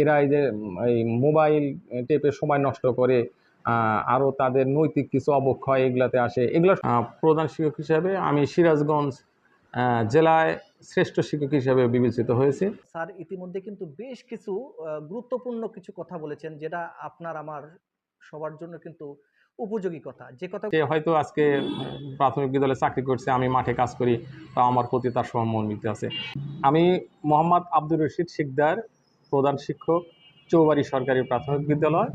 এরা এই যে এই মোবাইল টেপে সময় নষ্ট করে আরও তাদের নৈতিক কিছু অবক্ষয় এগুলাতে আসে। এগুলো প্রধান শিক্ষক হিসাবে আমি সিরাজগঞ্জ জেলায় শ্রেষ্ঠ শিক্ষক হিসাবে বিবেচিত হয়েছে। স্যার ইতিমধ্যে কিন্তু বেশ কিছু গুরুত্বপূর্ণ কিছু কথা বলেছেন যেটা আপনার আমার সবার জন্য কিন্তু উপযোগী কথা। যে কথা হয়তো আজকে প্রাথমিক বিদ্যালয়ে চাকরি করছে আমি মাঠে কাজ করি তা আমার প্রতি তার সহমর্মিত আছে। আমি মোহাম্মদ আব্দুর রশিদ শিকদার প্রধান শিক্ষক, চৌবাড়ি সরকারি প্রাথমিক বিদ্যালয়।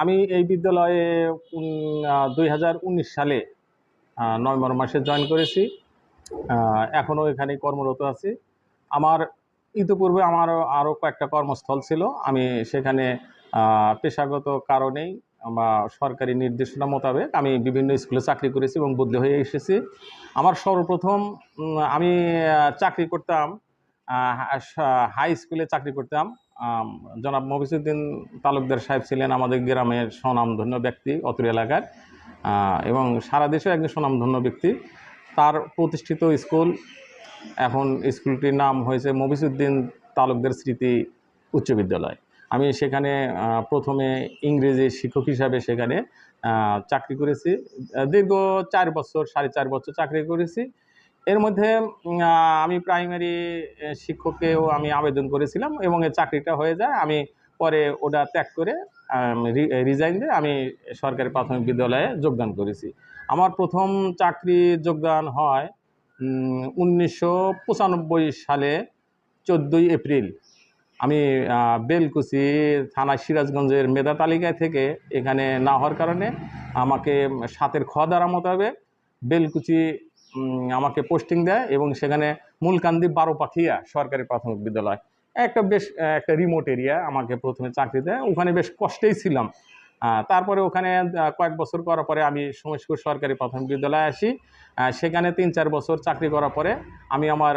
আমি এই বিদ্যালয়ে দুই হাজার উনিশ সালে নভেম্বর মাসে জয়েন করেছি। এখনও এখানে কর্মরত আছি। আমার ইতিপূর্বে আমার আরও কয়েকটা কর্মস্থল ছিল। আমি সেখানে পেশাগত কারণেই বা সরকারি নির্দেশনা মোতাবেক আমি বিভিন্ন স্কুলে চাকরি করেছি এবং বদলি হয়ে এসেছি। আমার সর্বপ্রথম আমি চাকরি করতাম হাই স্কুলে চাকরি করতাম। জনাব মফিসুদ্দিন তালুকদার সাহেব ছিলেন আমাদের গ্রামের স্বনামধন্য ব্যক্তি অত্র এলাকার। এবং সারা দেশেও একজন স্বনামধন্য ব্যক্তি। তার প্রতিষ্ঠিত স্কুল, এখন স্কুলটির নাম হয়েছে মফিসুদ্দিন তালুকদার স্মৃতি উচ্চ বিদ্যালয়। আমি সেখানে প্রথমে ইংরেজি শিক্ষক হিসাবে সেখানে চাকরি করেছি। দীর্ঘ চার বছর, সাড়ে চার বছর চাকরি করেছি। এর মধ্যে আমি প্রাইমারি শিক্ষকেও আমি আবেদন করেছিলাম এবং এই চাকরিটা হয়ে যায়। আমি পরে ওটা ত্যাগ করে রিজাইন দিয়ে আমি সরকারি প্রাথমিক বিদ্যালয়ে যোগদান করেছি। আমার প্রথম চাকরি যোগদান হয় উনিশশো পঁচানব্বই সালে, চোদ্দোই এপ্রিল। আমি বেলকুচি থানা সিরাজগঞ্জের মেধা তালিকায় থেকে এখানে না হওয়ার কারণে আমাকে সাতের খ দ্বারা মোতাবেক বেলকুচি আমাকে পোস্টিং দেয় এবং সেখানে মূলকান্দি বারো পাখিয়া সরকারি প্রাথমিক বিদ্যালয়। একটা বেশ একটা রিমোট এরিয়া আমাকে প্রথমে চাকরি দেয়। ওখানে বেশ কষ্টেই ছিলাম। তারপরে ওখানে কয়েক বছর করার পরে আমি সমস্কুর সরকারি প্রাথমিক বিদ্যালয়ে আসি। সেখানে তিন চার বছর চাকরি করার পরে আমি আমার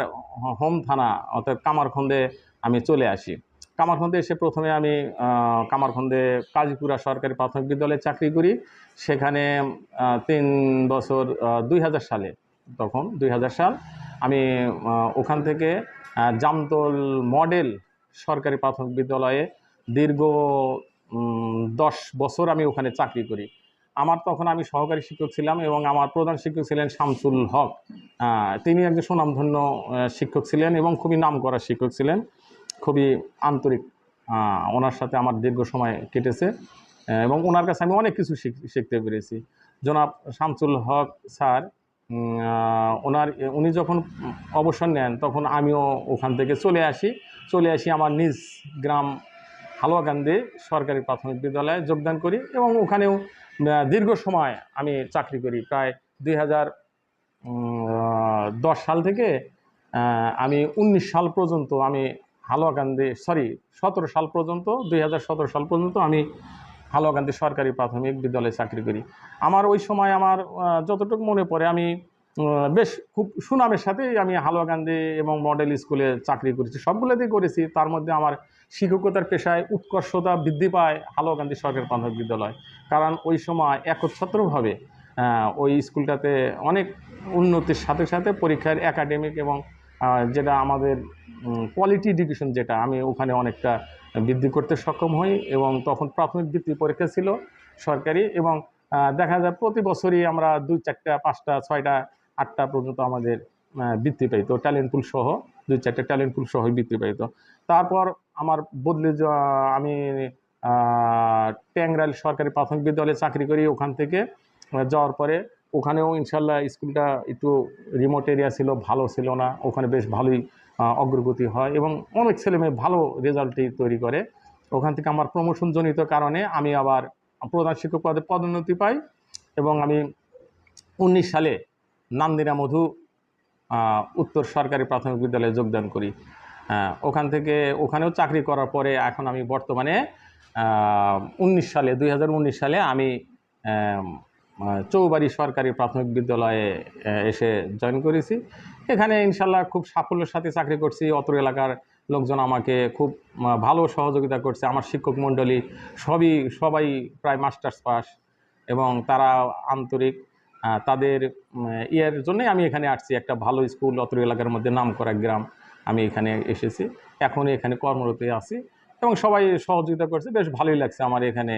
হোম থানা, অর্থাৎ কামারখন্দে আমি চলে আসি। কামারখন্দে এসে প্রথমে আমি কামারখন্দে কাজীপুরা সরকারি প্রাথমিক বিদ্যালয়ে চাকরি করি। সেখানে তিন বছর দুই হাজার সালে তখন, দুই হাজার সাল, আমি ওখান থেকে জামতল মডেল সরকারি প্রাথমিক বিদ্যালয়ে দীর্ঘ দশ বছর আমি ওখানে চাকরি করি। আমার তখন আমি সহকারী শিক্ষক ছিলাম এবং আমার প্রধান শিক্ষক ছিলেন শামসুল হক। তিনি একজন সুনামধন্য শিক্ষক ছিলেন এবং খুবই নাম করা শিক্ষক ছিলেন। খুবই আন্তরিক ওনার সাথে আমার দীর্ঘ সময় কেটেছে এবং ওনার কাছে আমি অনেক কিছু শিখ- শিখতে পেরেছি। জনাব শামসুল হক স্যার ওনার উনি যখন অবসর নেন, তখন আমিও ওখান থেকে চলে আসি। চলে আসি আমার নিজ গ্রাম হালুয়াকান্দি সরকারি প্রাথমিক বিদ্যালয়ে যোগদান করি এবং ওখানেও দীর্ঘ সময় আমি চাকরি করি। প্রায় দুই দশ সাল থেকে আমি উনিশ সাল পর্যন্ত আমি হালুয়াকান্দি সরি, সতেরো সাল পর্যন্ত, দুই হাজার সতেরো সাল পর্যন্ত আমি হালুয়াকান্দি সরকারি প্রাথমিক বিদ্যালয়ে চাকরি করি। আমার ওই সময় আমার যতটুকু মনে পড়ে আমি বেশ খুব সুনামের সাথেই আমি হালুয়াকান্দি এবং মডেল স্কুলে চাকরি করেছি। সবগুলোতেই করেছি। তার মধ্যে আমার শিক্ষকতার পেশায় উৎকর্ষতা বৃদ্ধি পায় হালুয়াকান্দি সরকারি প্রাথমিক বিদ্যালয়। কারণ ওই সময় একচ্ছত্রভাবে ওই স্কুলটাতে অনেক উন্নতির সাথে সাথে পরীক্ষার একাডেমিক এবং যেটা আমাদের কোয়ালিটি এডুকেশন যেটা, আমি ওখানে অনেকটা বৃদ্ধি করতে সক্ষম হই এবং তখন প্রাথমিক বৃত্তি পরীক্ষা ছিল সরকারি এবং দেখা যায় প্রতি বছরই আমরা দুই চারটা, পাঁচটা, ছয়টা, আটটা পর্যন্ত আমাদের বৃত্তি পাইতো ট্যালেন্ট পুল সহ, দুই চারটে ট্যালেন্ট পুল সহ বৃত্তি পাইতো। তারপর আমার বদলে আমি ট্যাংরাইল সরকারি প্রাথমিক বিদ্যালয়ে চাকরি করি ওখান থেকে, যাওয়ার পরে ওখানেও ইনশাল্লাহ স্কুলটা একটু রিমোট এরিয়া ছিল, ভালো ছিল না, ওখানে বেশ ভালোই অগ্রগতি হয় এবং অনেক ছেলেমেয়ে ভালো রেজাল্টই তৈরি করে। ওখান থেকে আমার প্রমোশনজনিত কারণে আমি আবার প্রধান শিক্ষক পদে পদোন্নতি পাই এবং আমি উনিশ সালে নান্দিনা মধু উত্তর সরকারি প্রাথমিক বিদ্যালয়ে যোগদান করি। ওখান থেকে ওখানেও চাকরি করার পরে এখন আমি বর্তমানে উনিশ সালে দু হাজার উনিশ সালে আমি চৌবাড়ি সরকারি প্রাথমিক বিদ্যালয়ে এসে জয়েন করেছি। এখানে ইনশাল্লাহ খুব সাফল্যের সাথে চাকরি করছি। অত্র এলাকার লোকজন আমাকে খুব ভালো সহযোগিতা করছে। আমার শিক্ষক মণ্ডলী সবই, সবাই প্রায় মাস্টার্স পাস এবং তারা আন্তরিক তাদের ইয়ের জন্যই আমি এখানে আসছি। একটা ভালো স্কুল অত্র এলাকার মধ্যে নাম করা গ্রাম আমি এখানে এসেছি। এখন এখানে কর্মরত আছি এবং সবাই সহযোগিতা করছে। বেশ ভালোই লাগছে আমার এখানে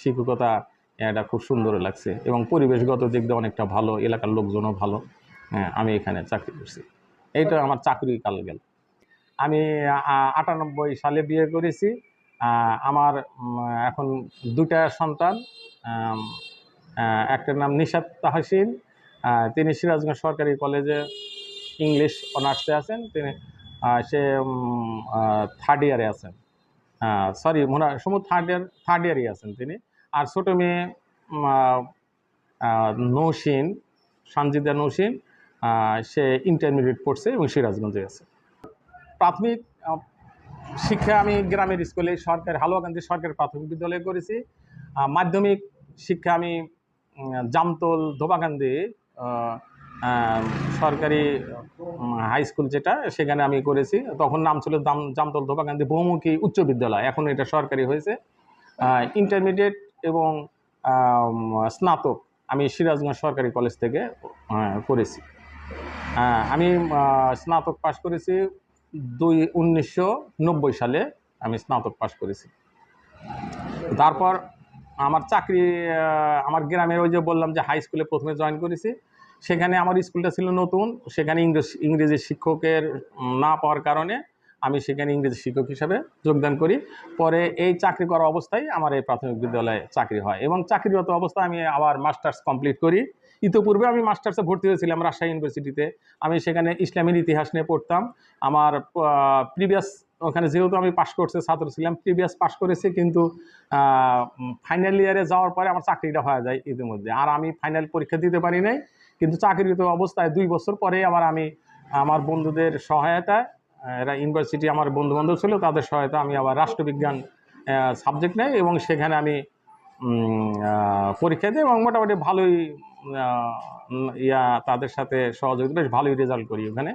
শিক্ষকতা, এটা খুব সুন্দর লাগছে এবং পরিবেশগত দিক দিয়ে অনেকটা ভালো, এলাকার লোকজনও ভালো। হ্যাঁ আমি এখানে চাকরি করছি। এইটা আমার চাকরি কাল গেল। আমি আটানব্বই সালে বিয়ে করেছি। আমার এখন দুটা সন্তান একটার নাম নিশাত তাহসিন তিনি সিরাজগঞ্জ সরকারি কলেজে ইংলিশ অনার্সে আছেন। তিনি সে থার্ড ইয়ারে আছেন। সরি মনে সময় থার্ড ইয়ার থার্ড ইয়ারই আছেন তিনি। আর ছোটো মেয়ে নৌসিন সঞ্জিদা নৌসিন সে ইন্টারমিডিয়েট পড়ছে এবং সিরাজগঞ্জে আছে। প্রাথমিক শিক্ষা আমি গ্রামের স্কুলে সরকার হালুয়াকান্দি সরকারি প্রাথমিক বিদ্যালয়ে করেছি। মাধ্যমিক শিক্ষা আমি জামতল ধোবাকান্দি সরকারি হাই স্কুল যেটা, সেখানে আমি করেছি। তখন নাম ছিল দাম জামতল ধোবাকান্দি বহুমুখী উচ্চ বিদ্যালয়। এখন এটা সরকারি হয়েছে। ইন্টারমিডিয়েট এবং স্নাতক আমি সিরাজগঞ্জ সরকারি কলেজ থেকে করেছি। আমি স্নাতক পাশ করেছি দুই, উনিশশো সালে আমি স্নাতক পাশ করেছি। তারপর আমার চাকরি আমার গ্রামের ওই যে বললাম যে হাই স্কুলে প্রথমে জয়েন করেছি, সেখানে আমার স্কুলটা ছিল নতুন, সেখানে ইংরেজ, ইংরেজি শিক্ষকের না পাওয়ার কারণে আমি সেখানে ইংরেজি শিক্ষক হিসাবে যোগদান করি। পরে এই চাকরি করা অবস্থায় আমার এই প্রাথমিক বিদ্যালয়ে চাকরি হয় এবং চাকরিরত অবস্থায় আমি আবার মাস্টার্স কমপ্লিট করি। ইতোপূর্বে আমি মাস্টার্সে ভর্তি হয়েছিলাম রাজশাহী ইউনিভার্সিটিতে। আমি সেখানে ইসলামের ইতিহাস নিয়ে পড়তাম। আমার প্রিভিয়াস ওখানে যেহেতু আমি পাশ করছে, ছাত্র ছিলাম প্রিভিয়াস পাশ করেছি, কিন্তু ফাইনাল ইয়ারে যাওয়ার পরে আমার চাকরিটা হয়ে যায় ইতিমধ্যে। আর আমি ফাইনাল পরীক্ষা দিতে পারি নাই, কিন্তু চাকরিরত অবস্থায় দুই বছর পরে আবার আমি, আমার বন্ধুদের সহায়তায় এরা ইউনিভার্সিটি আমার বন্ধু বান্ধব ছিল, তাদের সহায়তা আমি আবার রাষ্ট্রবিজ্ঞান সাবজেক্ট নেই এবং সেখানে আমি পরীক্ষা দিই এবং মোটামুটি ভালোই ইয়া তাদের সাথে সহযোগিতা বেশ ভালোই রেজাল্ট করি ওখানে।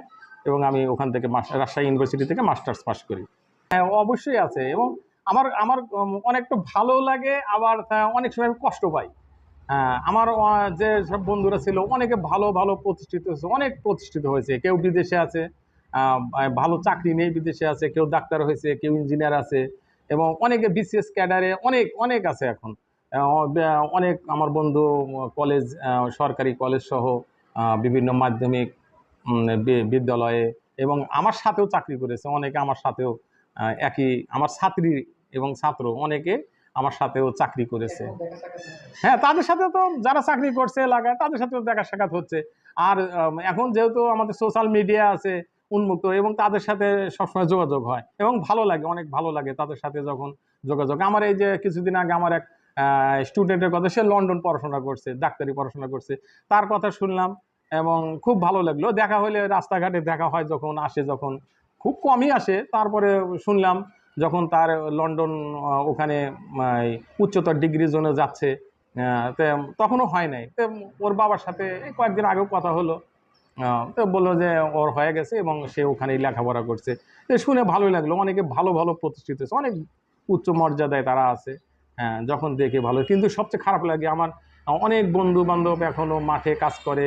এবং আমি ওখান থেকে রাজশাহী ইউনিভার্সিটি থেকে মাস্টার্স পাস করি। হ্যাঁ অবশ্যই আছে। এবং আমার আমার অনেকটা ভালো লাগে আবার অনেক সময় কষ্ট পাই। হ্যাঁ, আমার যে সব বন্ধুরা ছিল অনেকে ভালো ভালো প্রতিষ্ঠিত হয়েছে অনেক প্রতিষ্ঠিত হয়েছে। কেউ বিদেশে আছে ভালো চাকরি নেই বিদেশে আছে কেউ ডাক্তার হয়েছে কেউ ইঞ্জিনিয়ার আছে এবং অনেকে বিসিএস ক্যাডারে অনেক অনেক আছে এখন। অনেক আমার বন্ধু কলেজ সরকারি কলেজ সহ বিভিন্ন মাধ্যমিক বিদ্যালয়ে এবং আমার সাথেও চাকরি করেছে। অনেকে আমার সাথেও একই, আমার ছাত্রী এবং ছাত্র অনেকে আমার সাথেও চাকরি করেছে। হ্যাঁ তাদের সাথে তো যারা চাকরি করছে এলাকায়, তাদের সাথেও দেখা সাক্ষাৎ হচ্ছে। আর এখন যেহেতু আমাদের সোশ্যাল মিডিয়া আছে উন্মুক্ত এবং তাদের সাথে সবসময় যোগাযোগ হয় এবং ভালো লাগে, অনেক ভালো লাগে তাদের সাথে যখন যোগাযোগ। আমার এই যে কিছুদিন আগে আমার এক স্টুডেন্টের কথা সে লন্ডন পড়াশোনা করছে, ডাক্তারি পড়াশোনা করছে। তার কথা শুনলাম এবং খুব ভালো লাগল। দেখা হলে রাস্তাঘাটে দেখা হয় যখন, আসে যখন। খুব কমই আসে। তারপরে শুনলাম যখন তার লন্ডন ওখানে উচ্চতর ডিগ্রি জোনে যাচ্ছে তখনও হয় নাই। তো ওর বাবার সাথে কয়েকদিন আগেও কথা হলো। তো বলল যে ওর হয়ে গেছে এবং সে ওখানেই লেখাপড়া করছে। শুনে ভালোই লাগল। অনেকে ভালো ভালো প্রতিষ্ঠিত অনেক উচ্চ মর্যাদায় তারা আছে। যখন দেখে ভালো কিন্তু সবচেয়ে খারাপ লাগে আমার অনেক বন্ধু বান্ধব এখনও মাঠে কাজ করে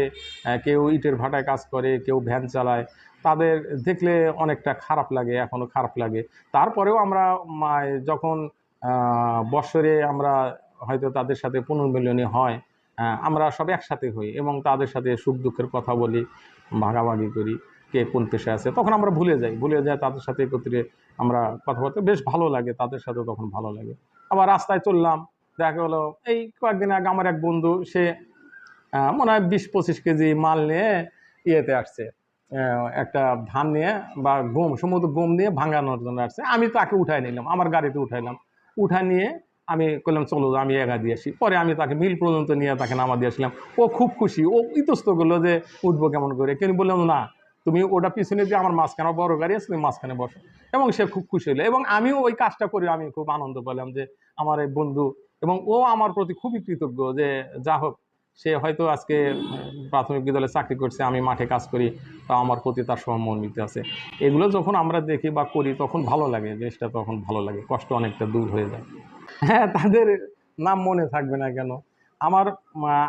কেউ ইটের ভাটায় কাজ করে কেউ ভ্যান চালায়। তাদের দেখলে অনেকটা খারাপ লাগে এখনও খারাপ লাগে। তারপরেও আমরা যখন বৎসরে আমরা হয়তো তাদের সাথে পুনর্মিলনী হয় আহ, আমরা সব একসাথে হই এবং তাদের সাথে সুখ দুঃখের কথা বলি ভাগাভাগি করি কে কোন পেশায় আছে তখন আমরা ভুলে যাই। ভুলে যাই তাদের সাথে একত্রে আমরা কথাবার্তা বেশ ভালো লাগে, তাদের সাথে তখন ভালো লাগে। আবার রাস্তায় চললাম, দেখা হলো এই কয়েকদিন আগে আমার এক বন্ধু, সে মনে হয় বিশ পঁচিশ কেজি মাল নিয়ে ইয়েতে আসছে একটা ধান নিয়ে বা গম সমুদ্র গম নিয়ে ভাঙানোর জন্য আসছে। আমি তাকে উঠাই নিলাম, আমার গাড়িতে উঠাইলাম উঠা নিয়ে আমি করলাম চলো, আমি একা দিয়ে আসি। পরে আমি তাকে মিল পর্যন্ত নিয়ে তাকে নামা দিয়ে আসলাম। ও খুব খুশি, ও ইতস্ত করল যে, উঠবো কেমন করে? কিন্তু বললাম, না তুমি ওটা পিছনে দিয়ে আমার মাঝখানে বড় গাড়ি আছে, তুমি মাঝখানে বসো। এবং সে খুব খুশি হলো। এবং আমিও ওই কাজটা করে আমি খুব আনন্দ পেলাম যে আমার এই বন্ধু এবং ও আমার প্রতি খুবই কৃতজ্ঞ যে যা হোক, সে হয়তো আজকে প্রাথমিক বিদ্যালয়ে চাকরি করছে, আমি মাঠে কাজ করি, তা আমার প্রতি তার সহমর্মিত আছে। এগুলো যখন আমরা দেখি বা করি, তখন ভালো লাগে, জিনিসটা তখন ভালো লাগে, কষ্ট অনেকটা দূর হয়ে যায়। হ্যাঁ তাদের নাম মনে থাকবে না কেন? আমার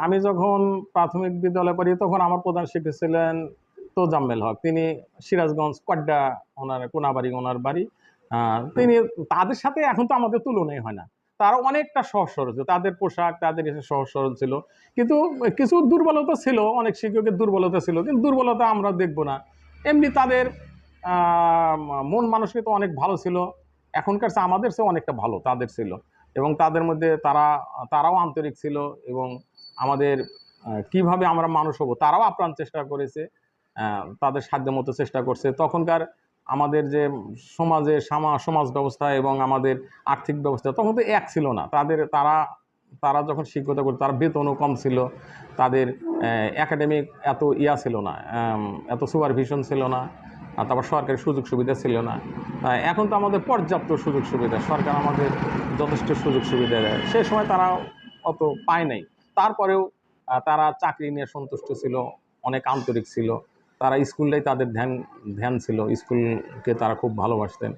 আমি যখন প্রাথমিক বিদ্যালয়ে পড়ি, তখন আমার প্রধান শিক্ষক ছিলেন তোজাম্মেল হক। তিনি সিরাজগঞ্জ কড্ডা ওনার, কোনাবাড়ি ওনার বাড়ি। তিনি তাদের সাথে এখন তো আমাদের তুলনাই হয় না। তারা অনেকটা সহজ সরল ছিল। তাদের পোশাক, তাদের এসে সহজ সরল ছিল। কিন্তু কিছু দুর্বলতা ছিল, অনেক শিক্ষকের দুর্বলতা ছিল। কিন্তু দুর্বলতা আমরা দেখব না। এমনি তাদের মন মানসিকতা অনেক ভালো ছিল। এখনকার আমাদের সে অনেকটা ভালো তাদের ছিল। এবং তাদের মধ্যে তারা, তারাও আন্তরিক ছিল এবং আমাদের কীভাবে আমরা মানুষ হব, তারাও আপ্রাণ চেষ্টা করেছে। তাদের সাধ্য মতো চেষ্টা করছে। তখনকার আমাদের যে সমাজে সামা, সমাজ ব্যবস্থা এবং আমাদের আর্থিক ব্যবস্থা, তখন তো এক ছিল না। তাদের, তারা তারা যখন শিক্ষকতা করতো, তার বেতনও কম ছিল। তাদের একাডেমিক এত ইয়া ছিল না এত সুপারভিশন ছিল না তারপর সরকারি সুযোগ সুবিধা ছিল না। এখন তো আমাদের পর্যাপ্ত সুযোগ সুবিধা, সরকার আমাদের যথেষ্ট সুযোগ সুবিধা দেয়। সে সময় তারা অত পায় নাই। তারপরেও তারা চাকরি নিয়ে সন্তুষ্ট ছিল, অনেক আন্তরিক ছিল। তারা স্কুলটাই তাদের ধ্যান ধ্যান ছিল। স্কুলকে তারা খুব ভালোবাসতেন।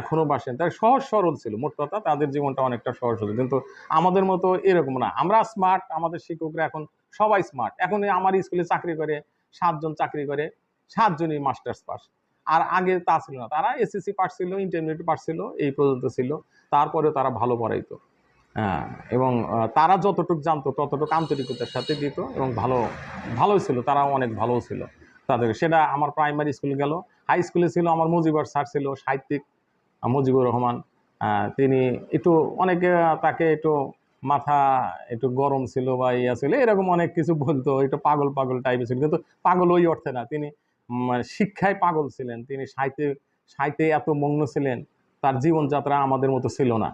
এখনও বাসেন। তারা সহজ সরল ছিল। মোট কথা তাদের জীবনটা অনেকটা সহজ সরল কিন্তু আমাদের মতো এরকম না। আমরা স্মার্ট আমাদের শিক্ষকরা এখন সবাই স্মার্ট এখন আমার স্কুলে চাকরি করে, সাতজন চাকরি করে, সাতজনই মাস্টার্স পাস আর আগে তা ছিল না। তারা এসএসসি পাস ছিল ইন্টারমিডিয়েট পাস ছিল, এই পর্যন্ত ছিল। তারপরেও তারা ভালো পড়াইতো। হ্যাঁ এবং তারা যতটুকু জানতো, ততটুকু আন্তরিকতার সাথে দিত এবং ভালো ভালোই ছিল। তারাও অনেক ভালোও ছিল। তাদের। সেটা আমার প্রাইমারি স্কুল গেল। হাই স্কুলে ছিল আমার মুজিবর স্যার ছিল, সাহিত্যিক মুজিবুর রহমান। তিনি একটু অনেকে তাকে একটু মাথা একটু গরম ছিল বা ইয়া ছিল, এরকম অনেক কিছু বলতো, একটু পাগল পাগল টাইপের ছিল। কিন্তু পাগল ওই অর্থে না, তিনি শিক্ষায় পাগল ছিলেন। তিনি সাহিত্যে সাহিত্যে এত মগ্ন ছিলেন, তার জীবনযাত্রা আমাদের মতো ছিল না।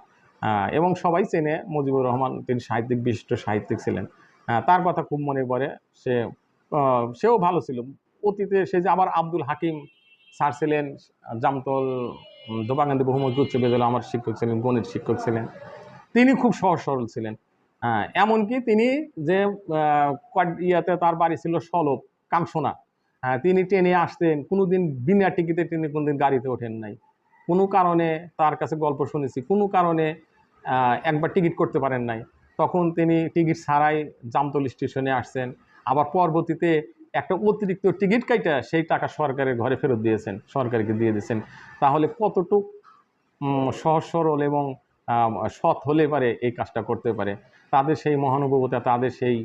এবং সবাই চেনে মুজিবুর রহমান, তিনি সাহিত্যিক, বিশিষ্ট সাহিত্যিক ছিলেন। তার কথা খুব মনে পড়ে, সে সেও ভালো ছিল। অতীতে সে যে আবার আব্দুল হাকিম স্যার ছিলেন, জামতল দোপাকান্দি বহুমুখী উচ্চ বিদ্যালয়ে আমার শিক্ষক ছিলেন, গণিত শিক্ষক ছিলেন। তিনি খুব সহজ সরল ছিলেন। হ্যাঁ এমনকি তিনি যে ইয়াতে তার বাড়ি ছিল সলব কাংসোনা। হ্যাঁ তিনি ট্রেনে আসতেন, কোনোদিন বিনা টিকিটে তিনি কোনোদিন গাড়িতে ওঠেন নাই। কোনো কারণে তার কাছে গল্প শুনেছি, কোনো কারণে একবার টিকিট করতে পারেন নাই। তখন তিনি টিকিট ছাড়াই জামতল স্টেশনে আসছেন। আবার পরবর্তীতে একটা অতিরিক্ত টিকিট কাইটা সেই টাকা সরকারের ঘরে ফেরত দিয়েছেন, সরকারকে দিয়ে দিয়েছেন। তাহলে কতটুক সহজ সরল এবং সৎ হলে পারে এই কাজটা করতে পারে? তাদের সেই মহানুভবতা, তাদের সেই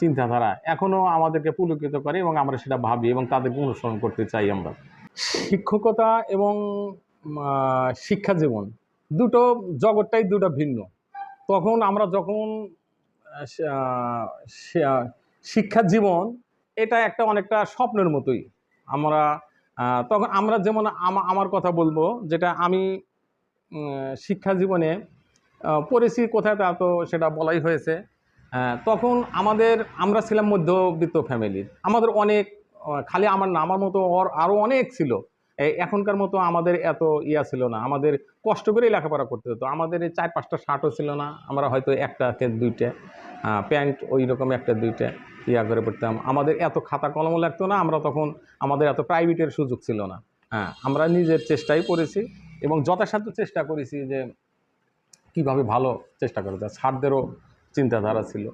চিন্তাধারা এখনও আমাদেরকে পুলকিত করে এবং আমরা সেটা ভাবি এবং তাদেরকে অনুসরণ করতে চাই আমরা। শিক্ষকতা এবং শিক্ষা জীবন দুটো জগৎটাই দুটো ভিন্ন। তখন আমরা যখন শিক্ষা জীবন এটা একটা অনেকটা স্বপ্নের মতোই। আমরা তখন আমরা যেমন আমা- আমার কথা বলব, যেটা আমি শিক্ষা জীবনে পড়েছি কোথায় তা তো সেটা বলাই হয়েছে। তখন আমাদের, আমরা ছিলাম মধ্যবিত্ত ফ্যামিলির আমাদের অনেক খালি আমার না, আমার মতো ওর আরও অনেক ছিল। এখনকার মতো আমাদের এত ইয়া ছিল না। আমাদের কষ্ট করেই লেখাপড়া করতে হতো। আমাদের চার পাঁচটা শার্টও ছিল না। আমরা হয়তো একটা, দুইটা। প্যান্ট ওই রকম একটা দুইটা ইয়া করে পড়তাম আমাদের এত খাতা কলমও লাগতো না, আমরা তখন আমাদের এত প্রাইভেটের সুযোগ ছিল না। হ্যাঁ আমরা নিজের চেষ্টাই করেছি এবং যথাসাধ্য চেষ্টা করেছি যে কীভাবে ভালো চেষ্টা করা যায়। ছাড়দেরও চিন্তাধারা ছিল।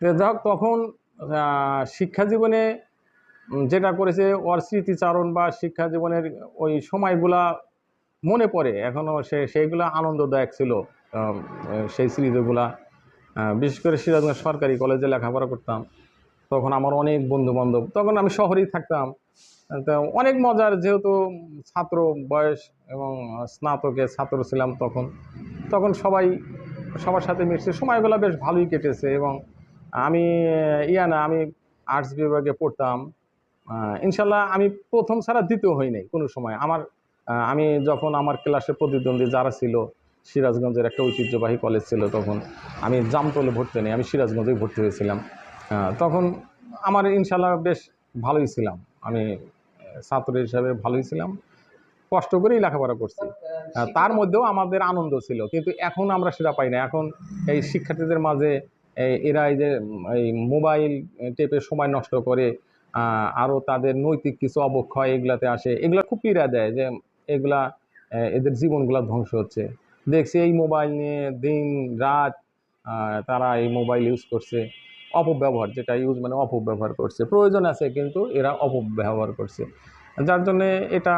হোক তখন শিক্ষা জীবনে যেটা করেছে ওর স্মৃতিচারণ বা শিক্ষা জীবনের ওই সময়গুলা মনে পড়ে। এখনও সে, সেইগুলো আনন্দদায়ক ছিল সেই স্মৃতিগুলা। বিশেষ করে সিরাজগঞ্জ সরকারি কলেজে লেখাপড়া করতাম। তখন আমার অনেক বন্ধু বান্ধব তখন আমি শহরেই থাকতাম। তো অনেক মজার, যেহেতু ছাত্র বয়স এবং স্নাতকে ছাত্র ছিলাম তখন তখন সবাই, সবার সাথে মিশছে সময়গুলো বেশ ভালোই কেটেছে এবং আমি, ইয়া না, আমি আর্টস বিভাগে পড়তাম। ইনশাল্লাহ আমি প্রথম ছাড়া দ্বিতীয় হই নাই কোনো সময়। আমার আমি যখন আমার ক্লাসে প্রতিদ্বন্দ্বী যারা ছিল সিরাজগঞ্জের একটা ঐতিহ্যবাহী কলেজ ছিল তখন। আমি জামতলে ভর্তি নেই আমি সিরাজগঞ্জেই ভর্তি হয়েছিলাম। তখন আমার ইনশাল্লাহ বেশ ভালোই ছিলাম। আমি ছাত্র হিসাবে ভালোই ছিলাম। কষ্ট করেই লেখাপড়া করছি। তার মধ্যেও আমাদের আনন্দ ছিল। কিন্তু এখন আমরা সেটা পাই না। এখন এই শিক্ষার্থীদের মাঝে এরা এই যে এই মোবাইল টেপে সময় নষ্ট করে আরও তাদের নৈতিক কিছু অবক্ষয় এগুলাতে আসে, এগুলা খুব পীড়া দেয় যে, এগুলা এদের জীবনগুলা ধ্বংস হচ্ছে। দেখছি এই মোবাইল নিয়ে দিন, রাত তারা এই মোবাইল ইউজ করছে। অপব্যবহার, যেটা ইউজ মানে অপব্যবহার করছে। প্রয়োজন আছে কিন্তু এরা অপব্যবহার করছে। যার জন্যে এটা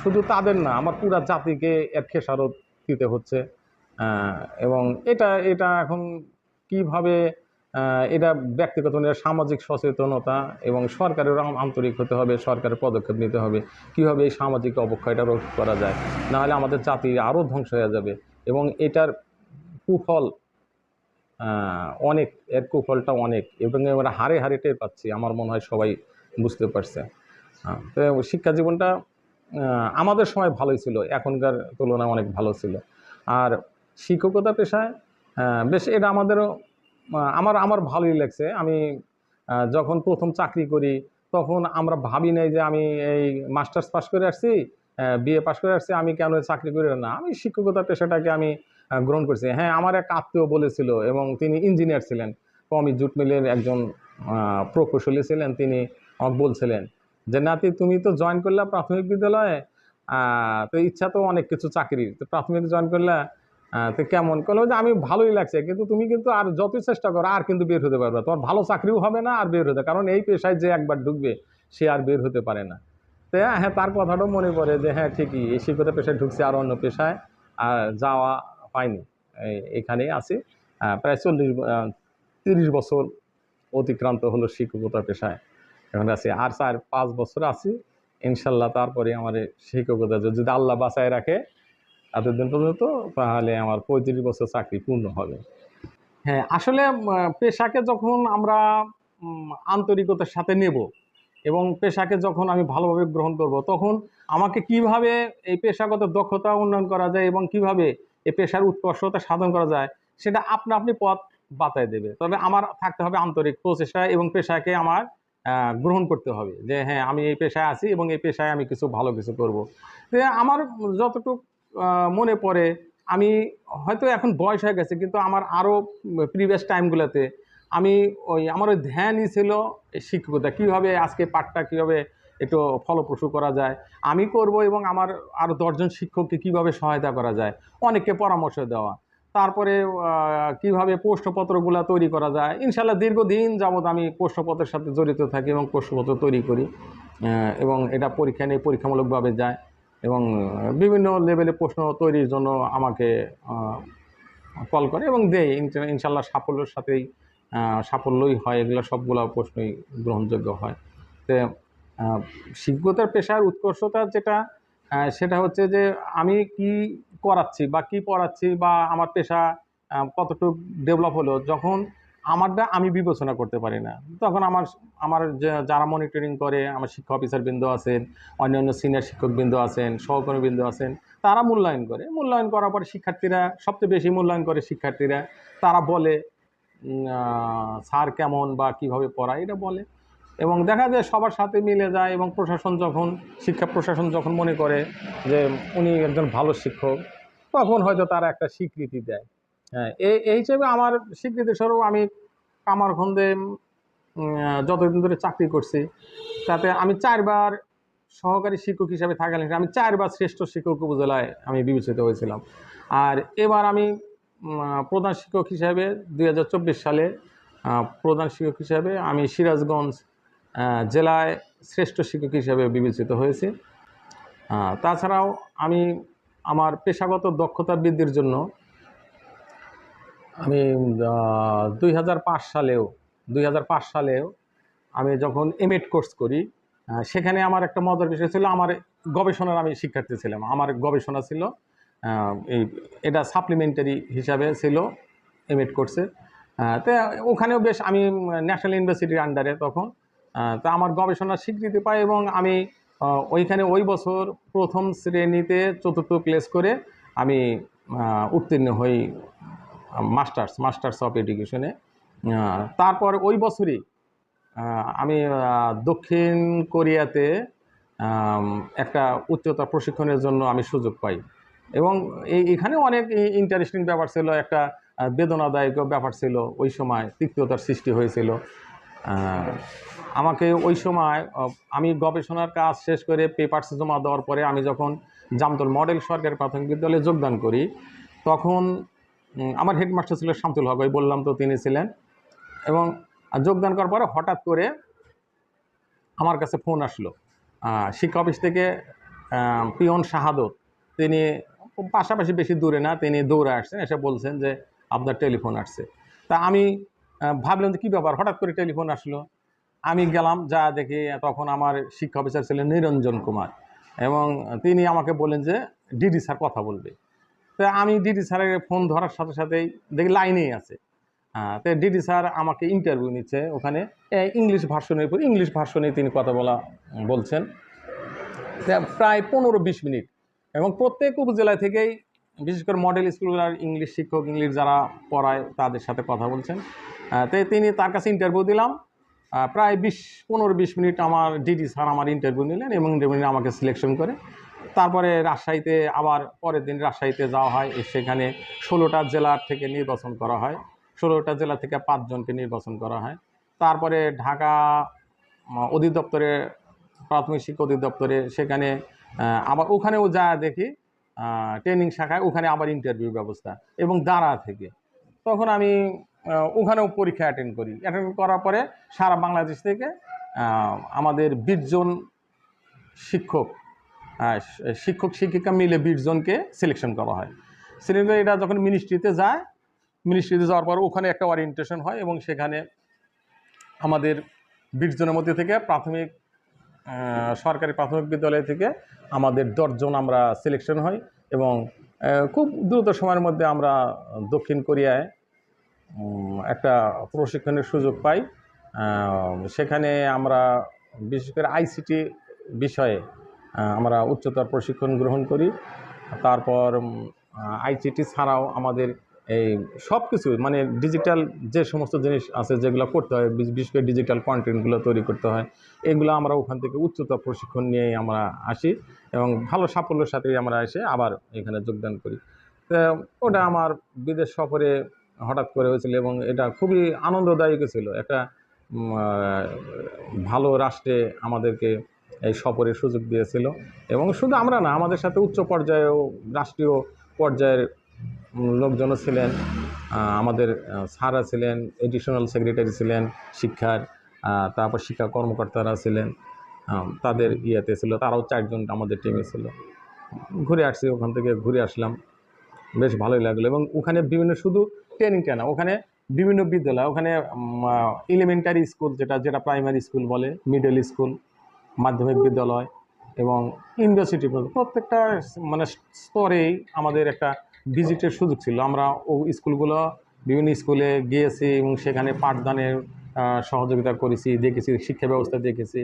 শুধু তাদের না, আমার পুরা জাতিকে এর খেসারত দিতে হচ্ছে। এবং এটা এটা এখন কীভাবে এটা ব্যক্তিগত নিয়ে সামাজিক সচেতনতা এবং সরকারের আন্তরিক হতে হবে, সরকারের পদক্ষেপ নিতে হবে। কীভাবে এই সামাজিক অবক্ষয়টা রোধ করা যায়? নাহলে আমাদের জাতি আরও ধ্বংস হয়ে যাবে এবং এটার কুফল অনেক, এর কুফলটা অনেক এবং আমরা হারে হারে টের পাচ্ছি, আমার মনে হয় সবাই বুঝতে পারছে। তো শিক্ষা জীবনটা আমাদের সময় ভালোই ছিল, এখনকার তুলনায় অনেক ভালো ছিল। আর শিক্ষকতা পেশায় বেশ এটা আমাদেরও আমার আমার ভালোই লাগছে। আমি যখন প্রথম চাকরি করি, তখন আমরা ভাবি নাই যে আমি এই মাস্টার্স পাস করে আসছি বিএ পাস করে আসছি, আমি কেন চাকরি করি না। আমি শিক্ষকতা পেশাটাকে আমি গ্রহণ করছি। হ্যাঁ আমার এক আত্মীয় বলেছিল এবং তিনি ইঞ্জিনিয়ার ছিলেন। কমি জুট মিলের একজন প্রকৌশলী ছিলেন, তিনি বলছিলেন যে, নাতি, তুমি তো জয়েন করলা প্রাথমিক বিদ্যালয়ে তো ইচ্ছা তো অনেক কিছু চাকরির। তো প্রাথমিক জয়েন করলা তো কেমন? করল যে আমি ভালোই লাগছে, কিন্তু তুমি কিন্তু আর যতই চেষ্টা করো, আর কিন্তু বের হতে পারবে। তোমার ভালো চাকরিও হবে না, আর বের হতে কারণ এই পেশায় যে একবার ঢুকবে, সে আর বের হতে পারে না। তো হ্যাঁ তার কথাটাও মনে পড়ে যে হ্যাঁ ঠিকই, এই শিক্ষকতা পেশায় ঢুকছে আর অন্য পেশায়, আর যাওয়া হয়নি। এখানেই আছি। প্রায় চল্লিশ তিরিশ বছর অতিক্রান্ত হলো শিক্ষকতা পেশায়। এখন আছি। আর চার, পাঁচ বছর আছি। ইনশাল্লাহ তারপরে আমার শিক্ষকতা যদি আল্লাহ বাঁচায় রাখে এতদিন পর্যন্ত তাহলে আমার পঁয়ত্রিশ বছর চাকরি পূর্ণ হবে। হ্যাঁ আসলে পেশাকে যখন আমরা আন্তরিকতার সাথে নেব এবং পেশাকে যখন আমি ভালোভাবে গ্রহণ করব, তখন আমাকে কীভাবে এই পেশাগত দক্ষতা উন্নয়ন করা যায় এবং কীভাবে এই পেশার উৎকর্ষতা সাধন করা যায়, সেটা আপনা আপনি পথ বাতায় দেবে। তবে আমার থাকতে হবে আন্তরিক প্রচেষ্টা এবং পেশাকে আমার গ্রহণ করতে হবে যে হ্যাঁ আমি এই পেশায় আছি এবং এই পেশায় আমি কিছু ভালো কিছু করব। তো আমার যতটুকু মনে পড়ে। আমি হয়তো এখন বয়স হয়ে গেছে, কিন্তু আমার আরও প্রিভিয়াস টাইমগুলোতে আমি ওই আমার ওই ধ্যানই ছিল শিক্ষকতা, কীভাবে আজকে পাঠটা কীভাবে একটু ফলপ্রসূ করা যায়, আমি করব এবং আমার আরও দশজন শিক্ষককে কীভাবে সহায়তা করা যায়, অনেককে পরামর্শ দেওয়া, তারপরে কীভাবে প্রশ্নপত্রগুলো তৈরি করা যায়, ইনশাল্লাহ দীর্ঘদিন যাবৎ আমি প্রশ্নপত্রের সাথে জড়িত থাকি এবং প্রশ্নপত্র তৈরি করি এবং এটা পরীক্ষা নিয়ে পরীক্ষামূলকভাবে যায় এবং বিভিন্ন লেভেলে প্রশ্ন তৈরির জন্য আমাকে কল করে এবং দেয়। ইনশা- ইনশাল্লাহ সাফল্যের সাথেই সাফল্যই হয়। এগুলো সবগুলো প্রশ্নই গ্রহণযোগ্য হয়। তো আহ, শিক্ষকতার পেশার উৎকর্ষতা যেটা সেটা হচ্ছে যে আমি কি করাচ্ছি বা কি পড়াচ্ছি বা আমার পেশা কতটুকু ডেভেলপ হলো যখন আমারটা আমি বিবেচনা করতে পারি না। তখন আমার আমার যারা মনিটরিং করে, আমার শিক্ষা অফিসার বৃন্দ আছেন, অন্যান্য সিনিয়র শিক্ষক বৃন্দ আছেন, সহকর্মী বৃন্দ আছেন, তারা মূল্যায়ন করে। মূল্যায়ন করার পরে শিক্ষার্থীরা, সবচেয়ে বেশি মূল্যায়ন করে শিক্ষার্থীরা, তারা বলে স্যার কেমন বা কীভাবে পড়ায়, এটা বলে। এবং দেখা যায় সবার সাথে মিলে যায় এবং প্রশাসন যখন, শিক্ষা প্রশাসন যখন মনে করে যে, উনি একজন ভালো শিক্ষক, তখন হয়তো তারা একটা স্বীকৃতি দেয়। হ্যাঁ এই এই হিসেবে আমার স্বীকৃতি স্বরূপ আমি কামারখন্দে যতদিন ধরে চাকরি করছি, তাতে আমি চারবার সহকারী শিক্ষক হিসাবে থাকাকালীন আমি চারবার শ্রেষ্ঠ শিক্ষক উপজেলায় আমি বিবেচিত হয়েছিলাম। আর এবার আমি প্রধান শিক্ষক হিসাবে দু হাজার চব্বিশ সালে প্রধান শিক্ষক হিসাবে আমি সিরাজগঞ্জ জেলায় শ্রেষ্ঠ শিক্ষক হিসাবে বিবেচিত হয়েছি। তাছাড়াও আমি আমার পেশাগত দক্ষতা বৃদ্ধির জন্য আমি দুই হাজার পাঁচ সালেও, দুই হাজার পাঁচ সালেও আমি যখন এমএড কোর্স করি সেখানে আমার একটা মজার বিষয় ছিল, আমার গবেষণার আমি শিক্ষার্থী ছিলাম। আমার গবেষণা ছিল এই, এটা সাপ্লিমেন্টারি হিসাবে ছিল এমএড কোর্সে তো ওখানেও বেশ আমি ন্যাশনাল ইউনিভার্সিটির আন্ডারে তখন। তো আমার গবেষণার স্বীকৃতি পাই এবং আমি ওইখানে ওই বছর প্রথম শ্রেণীতে চতুর্থ প্লেস করে আমি উত্তীর্ণ হই মাস্টার্স মাস্টার্স অফ এডুকেশনে। তারপর ওই বছরই আমি দক্ষিণ কোরিয়াতে একটা উচ্চতর প্রশিক্ষণের জন্য আমি সুযোগ পাই। এবং এখানে অনেক ইন্টারেস্টিং ব্যাপার ছিল, একটা বেদনাদায়ক ব্যাপার ছিল, ওই সময় তিক্ততার সৃষ্টি হয়েছিল। আমাকে ওই সময় আমি গবেষণার কাজ শেষ করে পেপারস জমা দেওয়ার পরে আমি যখন জামতল মডেল সরকারি প্রাথমিক বিদ্যালয়ে যোগদান করি, তখন আমার হেডমাস্টার ছিল শামতুল হক, ওই বললাম তো তিনি ছিলেন। এবং যোগদান করার পরে হঠাৎ করে আমার কাছে ফোন আসলো। শিক্ষা অফিস থেকে পিয়ন শাহাদত, তিনি পাশাপাশি বেশি দূরে না, তিনি দৌড়ে আসছেন, এসে বলছেন যে আপনার টেলিফোন আসছে। তা আমি ভাবলাম যে কী ব্যাপার? হঠাৎ করে টেলিফোন আসলো। আমি গেলাম, যা দেখি তখন আমার শিক্ষা অফিসার ছিলেন নিরঞ্জন কুমার। এবং তিনি আমাকে বলেন যে, ডিডি স্যার কথা বলবে। তো আমি ডিডি স্যারের ফোন ধরার সাথে সাথেই দেখি লাইনেই আছে। হ্যাঁ তো ডিডি স্যার আমাকে ইন্টারভিউ নিচ্ছে ওখানে। ইংলিশ ভার্সনের উপর ইংলিশ ভার্সনে তিনি কথা বলা, বলছেন। প্রায় পনেরো বিশ মিনিট। এবং প্রত্যেক উপজেলা থেকেই বিশেষ করে মডেল স্কুলগুলোর ইংলিশ শিক্ষক ইংলিশ যারা পড়ায় তাদের সাথে কথা বলছেন। তো তিনি তার কাছে ইন্টারভিউ দিলাম। প্রায় বিশ, পনেরো বিশ মিনিট আমার ডিডি স্যার আমার ইন্টারভিউ নিলেন এবং ইন্টারভিউ আমাকে সিলেকশন করে। তারপরে রাজশাহীতে আবার পরের দিন রাজশাহীতে যাওয়া হয়। সেখানে ষোলোটা জেলার থেকে নির্বাচন করা হয়। ষোলোটা জেলা থেকে পাঁচজনকে নির্বাচন করা হয়। তারপরে ঢাকা অধিদপ্তরে, প্রাথমিক শিক্ষা অধিদপ্তরে সেখানে আবার ওখানেও যা দেখি ট্রেনিং শাখায় ওখানে আবার ইন্টারভিউ ব্যবস্থা এবং দাঁড়া থেকে। তখন আমি ওখানেও পরীক্ষা অ্যাটেন্ড করি। অ্যাটেন্ড করার পরে সারা বাংলাদেশ থেকে আমাদের বিশজন শিক্ষক শিক্ষক, শিক্ষিকা মিলে বিশজনকে সিলেকশন করা হয়। সিলেকশন এটা যখন মিনিস্ট্রিতে যায় মিনিস্ট্রিতে যাওয়ার পর ওখানে একটা ওরিয়েন্টেশন হয় এবং সেখানে আমাদের বিশজনের মধ্যে থেকে প্রাথমিক সরকারি প্রাথমিক বিদ্যালয় থেকে আমাদের দশজন আমরা সিলেকশন হই এবং খুব দ্রুত সময়ের মধ্যে আমরা দক্ষিণ কোরিয়ায় একটা প্রশিক্ষণের সুযোগ পাই। সেখানে আমরা বিশেষ করে আইসিটি বিষয়ে আমরা উচ্চতর প্রশিক্ষণ গ্রহণ করি। তারপর আইসিটি ছাড়াও আমাদের এই সব কিছু মানে ডিজিটাল যে সমস্ত জিনিস আছে যেগুলো করতে হয়, বিশ- বিশেষ করে ডিজিটাল কন্টেন্টগুলো তৈরি করতে হয়, এগুলো আমরা ওখান থেকে উচ্চতর প্রশিক্ষণ নিয়ে আমরা আসি এবং ভালো সাফল্যের সাথেই আমরা এসে আবার এখানে যোগদান করি। তো ওটা আমার বিদেশ সফরে হঠাৎ করে হয়েছিল এবং এটা খুবই আনন্দদায়ক ছিল। একটা ভালো রাষ্ট্রে আমাদেরকে এই সফরের সুযোগ দিয়েছিল। এবং শুধু আমরা না, আমাদের সাথে উচ্চ পর্যায়েও, রাষ্ট্রীয় পর্যায়ের লোকজনও ছিলেন। আমাদের স্যাররা ছিলেন এডিশনাল সেক্রেটারি ছিলেন, শিক্ষার তারপর শিক্ষা কর্মকর্তারা ছিলেন। তাদের ইয়েতে ছিল, তারাও চারজন আমাদের টিমে ছিল। ঘুরে আসছি ওখান থেকে, ঘুরে আসলাম। বেশ ভালোই লাগল। এবং ওখানে বিভিন্ন শুধু ট্রেনিংটা না, ওখানে বিভিন্ন বিদ্যালয়, ওখানে এলিমেন্টারি স্কুল যেটা যেটা প্রাইমারি স্কুল বলে মিডল স্কুল মাধ্যমিক বিদ্যালয় এবং ইউনিভার্সিটি প্রত্যেকটা মানে স্তরেই আমাদের একটা ভিজিটের সুযোগ ছিল। আমরা ও স্কুলগুলো বিভিন্ন স্কুলে গিয়েছি এবং সেখানে পাঠদানের সহযোগিতা করেছি দেখেছি শিক্ষা ব্যবস্থা দেখেছি।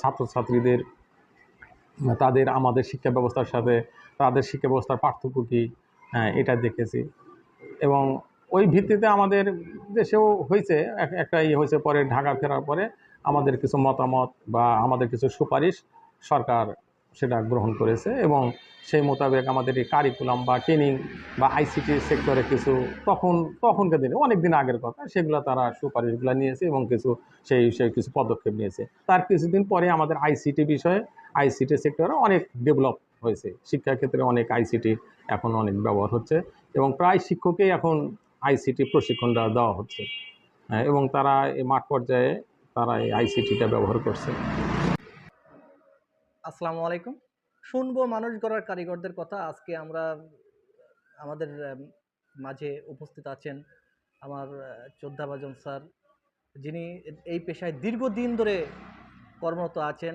ছাত্রছাত্রীদের তাদের আমাদের শিক্ষা ব্যবস্থার সাথে তাদের শিক্ষা ব্যবস্থার পার্থক্য কী? হ্যাঁ, এটা দেখেছি। এবং ওই ভিত্তিতে আমাদের দেশেও হয়েছে একটা ইয়ে হয়েছে পরে ঢাকা ফেরার পরে আমাদের কিছু মতামত বা আমাদের কিছু সুপারিশ সরকার সেটা গ্রহণ করেছে এবং সেই মোতাবেক আমাদের এই কারিকুলাম বা ট্রেনিং বা আইসিটি সেক্টরে কিছু তখন তখনকার দিনে অনেক দিন আগের কথা সেগুলো তারা সুপারিশগুলো নিয়েছে এবং কিছু সেই সেই কিছু পদক্ষেপ নিয়েছে। তার কিছুদিন পরে আমাদের আইসিটি বিষয়ে আইসিটি সেক্টরে অনেক ডেভেলপ হয়েছে। শিক্ষাক্ষেত্রে অনেক আইসিটি এখন অনেক ব্যবহার হচ্ছে এবং প্রায় শিক্ষকেই এখন আইসিটি প্রশিক্ষণটা দেওয়া হচ্ছে। হ্যাঁ, এবং তারা এই মাঠ পর্যায়ে তারা এই আইসিটিটা ব্যবহার করছে। আসসালামু আলাইকুম। শুনব মানুষ গড়ার কারিগরদের কথা। আজকে আমরা, আমাদের মাঝে উপস্থিত আছেন আমার চোদ্দাবাজন স্যার। যিনি এই পেশায় দীর্ঘদিন ধরে কর্মরত আছেন,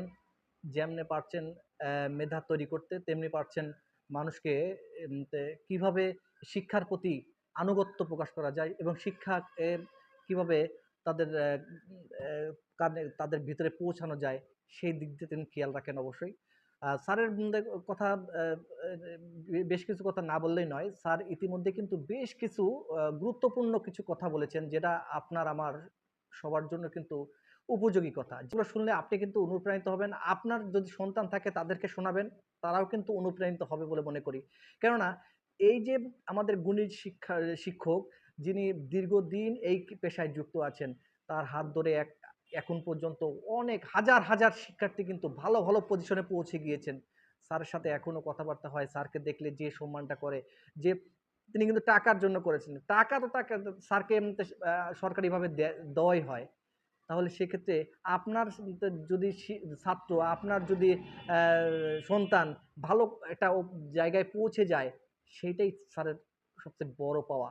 যেমনি পারছেন মেধা তৈরি করতে, তেমনি পারছেন মানুষকে কীভাবে শিক্ষার প্রতি আনুগত্য প্রকাশ করা যায় এবং শিক্ষা কীভাবে তাদের কানে, তাদের ভিতরে পৌঁছানো যায়, সেই দিক দিয়ে তিনি খেয়াল রাখেন অবশ্যই। স্যারের কথা বেশ কিছু কথা না বললেই নয়, স্যার ইতিমধ্যে কিন্তু বেশ কিছু গুরুত্বপূর্ণ কিছু কথা বলেছেন, যেটা আপনার আমার সবার জন্য কিন্তু উপযোগী কথা। যেগুলো শুনলে আপনি কিন্তু অনুপ্রাণিত হবেন, আপনার যদি সন্তান থাকে তাদেরকে শোনাবেন, তারাও কিন্তু অনুপ্রাণিত হবে বলে মনে করি। কেননা, এই যে আমাদের গুণী শিক্ষা, শিক্ষক যিনি দীর্ঘদিন এই পেশায় যুক্ত আছেন, তার হাত ধরে এক, এখন পর্যন্ত অনেক হাজার হাজার শিক্ষার্থী কিন্তু ভালো ভালো পজিশনে পৌঁছে গিয়েছেন। স্যারের সাথে এখনও কথাবার্তা হয় স্যারকে দেখলে যে সম্মানটা করে, যে তিনি কিন্তু টাকার জন্য করেছেন টাকা তো টাকা স্যারকে এমনিতে সরকারিভাবে দেওয়াই হয়। তাহলে সেক্ষেত্রে আপনার যদি ছাত্র, আপনার যদি সন্তান ভালো একটা জায়গায় পৌঁছে যায় সেটাই স্যারের সবচেয়ে বড় পাওয়া।